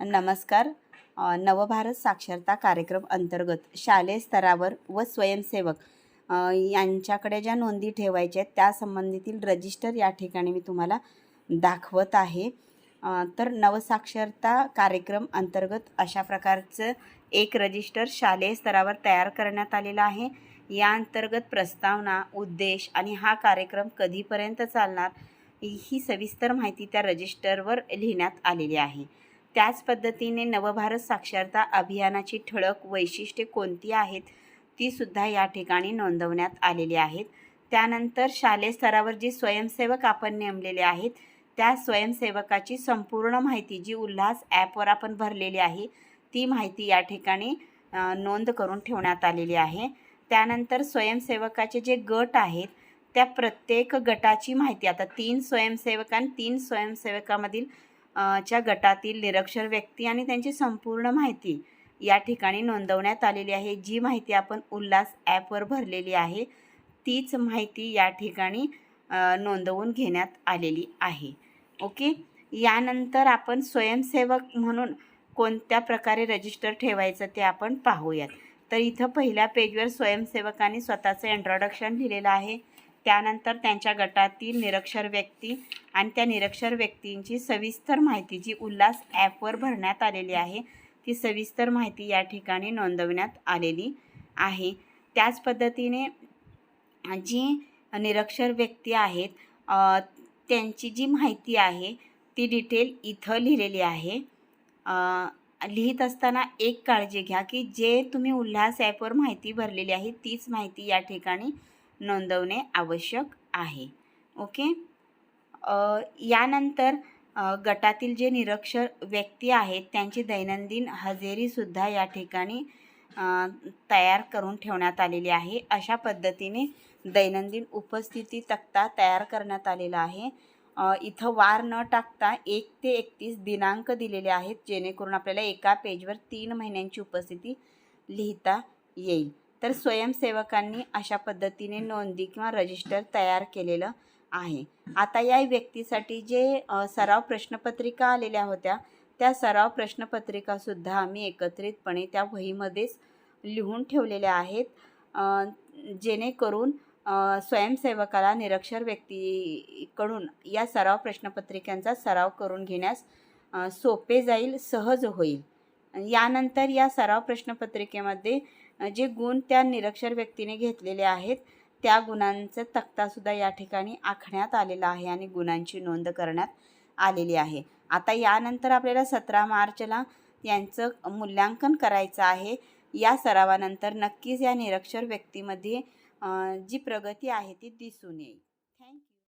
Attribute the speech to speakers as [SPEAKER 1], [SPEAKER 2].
[SPEAKER 1] नमस्कार. नवभारत साक्षरता कार्यक्रम अंतर्गत शालेय स्तरावर व स्वयंसेवक यांच्याकडे ज्या नोंदी ठेवायच्या आहेत त्या संबंधीतील रजिस्टर या ठिकाणी मी तुम्हाला दाखवत आहे. तर नवसाक्षरता कार्यक्रम अंतर्गत अशा प्रकारचं एक रजिस्टर शालेय स्तरावर तयार करण्यात आलेलं आहे. या अंतर्गत प्रस्तावना उद्देश आणि हा कार्यक्रम कधीपर्यंत चालणार ही सविस्तर माहिती त्या रजिस्टरवर लिहिण्यात आलेली आहे. त्याच पद्धतीने नवभारत साक्षरता अभियानाची ठळक वैशिष्ट्ये कोणती आहेत ती सुद्धा या ठिकाणी नोंदवण्यात आलेली आहेत. त्यानंतर शालेय स्तरावर जी स्वयंसेवक आपण नेमलेले आहेत त्या स्वयंसेवकाची संपूर्ण माहिती जी उल्हास ॲपवर आपण भरलेली आहे ती माहिती या ठिकाणी नोंद करून ठेवण्यात आलेली आहे. त्यानंतर स्वयंसेवकाचे जे गट आहेत त्या प्रत्येक गटाची माहिती आता तीन स्वयंसेवक आणि तीन स्वयंसेवकामधील च्या गटातील निरक्षर व्यक्ती आणि त्यांची संपूर्ण माहिती या ठिकाणी नोंदवण्यात आलेली आहे. जी माहिती आपण उल्हास ॲपवर भरलेली आहे तीच माहिती या ठिकाणी नोंदवून घेण्यात आलेली आहे. ओके? यानंतर आपण स्वयंसेवक म्हणून कोणत्या प्रकारे रजिस्टर ठेवायचं ते आपण पाहूयात. तर इथं पहिल्या पेजवर स्वयंसेवकांनी स्वतःचं इंट्रोडक्शन लिहिलेलं आहे. त्यानंतर त्यांच्या गटातील निरक्षर व्यक्ती आणि त्या निरक्षर व्यक्तींची सविस्तर माहिती जी उल्हास ॲपवर भरण्यात आलेली आहे ती सविस्तर माहिती या ठिकाणी नोंदवण्यात आलेली आहे. त्याच पद्धतीने जी निरक्षर व्यक्ती आहेत त्यांची जी माहिती आहे ती डिटेल इथं लिहिलेली आहे. लिहित असताना एक काळजी घ्या की जे तुम्ही उल्हास ॲपवर माहिती भरलेली आहे तीच माहिती या ठिकाणी नोंदवणे आवश्यक आहे. ओके यानंतर गटातील जे निरक्षर व्यक्ती आहेत त्यांची दैनंदिन हजेरीसुद्धा या ठिकाणी तयार करून ठेवण्यात आलेली आहे. अशा पद्धतीने दैनंदिन उपस्थिती तक्ता तयार करण्यात आलेला आहे. इथं वार न टाकता एक ते एकतीस दिनांक दिलेले आहेत जेणेकरून आपल्याला एका पेजवर तीन महिन्यांची उपस्थिती लिहिता येईल. तर स्वयंसेवकांनी अशा पद्धतीने नोंदी किंवा रजिस्टर तयार केलेलं आहे. आता या व्यक्तीसाठी जे सराव प्रश्नपत्रिका आलेल्या होत्या त्या सराव प्रश्नपत्रिकासुद्धा आम्ही एकत्रितपणे त्या वहीमध्येच लिहून ठेवलेल्या आहेत. जेणेकरून स्वयंसेवकाला निरक्षर व्यक्तीकडून या सराव प्रश्नपत्रिकांचा सराव करून घेण्यास सोपे जाईल सहज होईल. यानंतर या सराव प्रश्नपत्रिकेमध्ये जे गुण त्या निरक्षर व्यक्तीने घेतलेले आहेत त्या गुणांचा तक्तासुद्धा या ठिकाणी आखण्यात आलेला आहे आणि गुणांची नोंद करण्यात आलेली आहे. आता यानंतर आपल्याला सतरा मार्चला यांचं मूल्यांकन करायचं आहे. या सरावानंतर नक्कीच या निरक्षर व्यक्तीमध्ये जी प्रगती आहे ती दिसून येईल.